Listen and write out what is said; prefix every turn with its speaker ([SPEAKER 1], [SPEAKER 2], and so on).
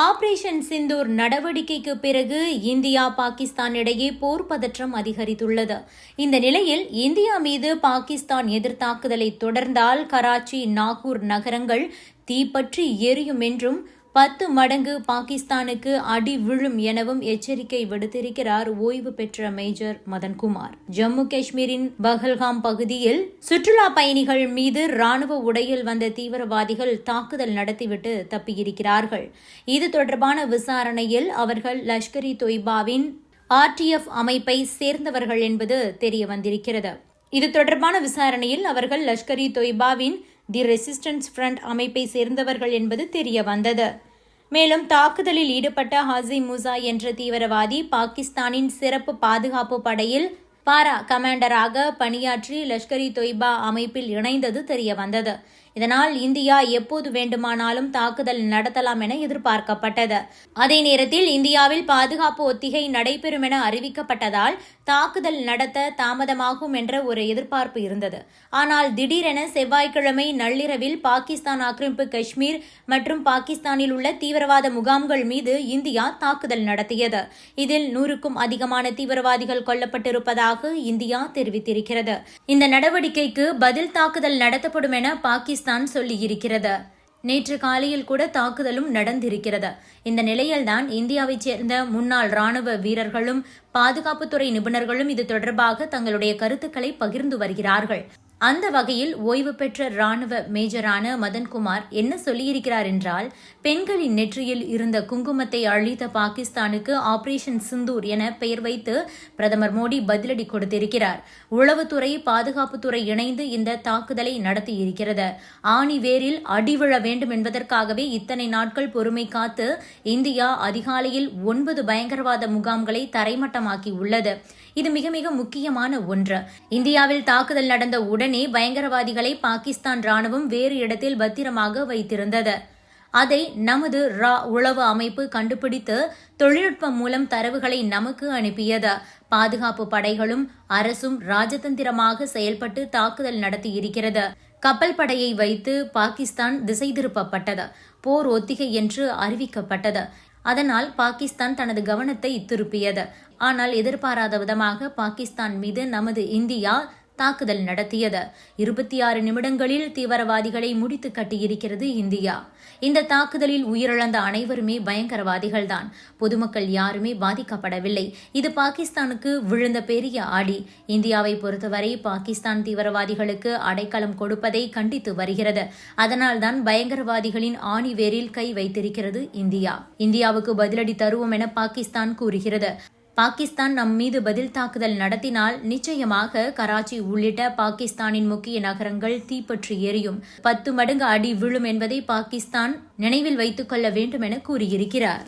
[SPEAKER 1] Operation Sindoor நடவடிக்கைக்கு பிறகு India Pakistan இடையே போர் பதற்றம் அதிகரித்துள்ளது. இந்த நிலையில் இந்தியா மீது பாகிஸ்தான் எதிர்த்தாக்குதலை தொடர்ந்தால் கராச்சி நாகூர் நகரங்கள் தீப்பற்றி எரியும் என்றும் பத்து மடங்கு பாகிஸ்தானுக்கு அடி விழும் எனவும் எச்சரிக்கை விடுத்திருக்கிறார் ஓய்வு பெற்ற மேஜர் மதன்குமார். ஜம்மு காஷ்மீரின் பஹல்காம் பகுதியில் சுற்றுலா பயணிகள் மீது ராணுவ உடையில் வந்த தீவிரவாதிகள் தாக்குதல் நடத்திவிட்டு தப்பியிருக்கிறார்கள். இது தொடர்பான விசாரணையில் அவர்கள் லஷ்கர் இ தொய்பாவின் ஆர்டிஎஃப் அமைப்பை சேர்ந்தவர்கள் என்பது தெரிய வந்திருக்கிறது. இது தொடர்பான விசாரணையில் அவர்கள் லஷ்கர் இ தொய்பாவின் தி ரெசிஸ்டன்ஸ் ஃப்ரண்ட் அமைப்பை சேர்ந்தவர்கள் என்பது தெரிய வந்தது மேலும் தாக்குதலில் ஈடுபட்ட ஹாசி மூசா என்ற தீவிரவாதி பாகிஸ்தானின் சிறப்பு பாதுகாப்பு படையில் பாரா கமாண்டராக பணியாற்றி லஷ்கர் இ தொய்பா அமைப்பில் இணைந்தது தெரிய வந்தது இதனால் இந்தியா எப்போது வேண்டுமானாலும் தாக்குதல் நடத்தலாம் என எதிர்பார்க்கப்பட்டது. அதே நேரத்தில் இந்தியாவில் பாதுகாப்பு ஒத்திகை நடைபெறும் என அறிவிக்கப்பட்டதால் தாக்குதல் நடத்த தாமதமாகும் என்ற ஒரு எதிர்பார்ப்பு இருந்தது. ஆனால் திடீரென செவ்வாய்க்கிழமை நள்ளிரவில் பாகிஸ்தான் ஆக்கிரமிப்பு காஷ்மீர் மற்றும் பாகிஸ்தானில் உள்ள தீவிரவாத முகாம்கள் மீது இந்தியா தாக்குதல் நடத்தியது. இதில் நூறுக்கும் அதிகமான தீவிரவாதிகள் கொல்லப்பட்டிருப்பதாக இந்தியா தெரிவித்திருக்கிறது. இந்த நடவடிக்கைக்கு பதில் தாக்குதல் நடத்தப்படும் என பாகிஸ்தான் சொல்லியிருக்கிறது. நேற்று காலையில் கூட தாக்குதலும் நடந்திருக்கிறது. இந்த நிலையில்தான் இந்தியாவைச் சேர்ந்த முன்னாள் ராணுவ வீரர்களும் பாதுகாப்புத்துறை நிபுணர்களும் இது தொடர்பாக தங்களுடைய கருத்துக்களை பகிர்ந்து வருகிறார்கள். அந்த வகையில் ஓய்வு பெற்ற ராணுவ மேஜரான மதன்குமார் என்ன சொல்லியிருக்கிறார் என்றால் பெண்களின் நெற்றியில் இருந்த குங்குமத்தை அழித்த பாகிஸ்தானுக்கு ஆபரேஷன் சிந்தூர் என பெயர் வைத்து பிரதமர் மோடி பதிலடி கொடுத்திருக்கிறார். உளவுத்துறை பாதுகாப்புத்துறை இணைந்து இந்த தாக்குதலை நடத்தியிருக்கிறது. ஆணி வேரில் அடிவிழ வேண்டும் என்பதற்காகவே இத்தனை நாட்கள் பொறுமை காத்து இந்தியா அதிகாலையில் ஒன்பது பயங்கரவாத முகாம்களை தரைமட்டமாக்கி உள்ளது. இது மிக மிக முக்கியமான ஒன்று. இந்தியாவில் தாக்குதல் நடந்த உடன் உடனே பயங்கரவாதிகளை பாகிஸ்தான் ராணுவம் வேறு இடத்தில் பத்திரமாக வைத்திருந்தது. அதை நமது ரா உளவு அமைப்பு கண்டுபிடித்து தொழில்நுட்பம் மூலம் தரவுகளை நமக்கு அனுப்பியது. பாதுகாப்பு படைகளும் அரசும் ராஜதந்திரமாக செயல்பட்டு தாக்குதல் நடத்தி இருக்கிறது கப்பல் படையை வைத்து பாகிஸ்தான் திசை திருப்பப்பட்டது போர் ஒத்திகை என்று அறிவிக்கப்பட்டது. அதனால் பாகிஸ்தான் தனது கவனத்தை திருப்பியது. ஆனால் எதிர்பாராத விதமாக பாகிஸ்தான் மீது நமது இந்தியா தாக்குதல் நடத்தியது. இருபத்தி ஆறு நிமிடங்களில் தீவிரவாதிகளை முடித்து கட்டியிருக்கிறது இந்தியா. இந்த தாக்குதலில் உயிரிழந்த அனைவருமே பயங்கரவாதிகள்தான். பொதுமக்கள் யாருமே பாதிக்கப்படவில்லை. இது பாகிஸ்தானுக்கு விழுந்த பெரிய ஆடி. இந்தியாவை பொறுத்தவரை பாகிஸ்தான் தீவிரவாதிகளுக்கு அடைக்கலம் கொடுப்பதை கண்டித்து வருகிறது. அதனால்தான் பயங்கரவாதிகளின் ஆணிவேரில் கை வைத்திருக்கிறது இந்தியா. இந்தியாவுக்கு பதிலடி தருவோம் என பாகிஸ்தான் கூறுகிறது. பாகிஸ்தான் நம் மீது பதில் தாக்குதல் நடத்தினால் நிச்சயமாக கராச்சி உள்ளிட்ட பாகிஸ்தானின் முக்கிய நகரங்கள் தீப்பற்றி எரியும். பத்து மடங்கு அடி விழும் என்பதை பாகிஸ்தான் நினைவில் வைத்துக் கொள்ள வேண்டும் என கூறியிருக்கிறார்.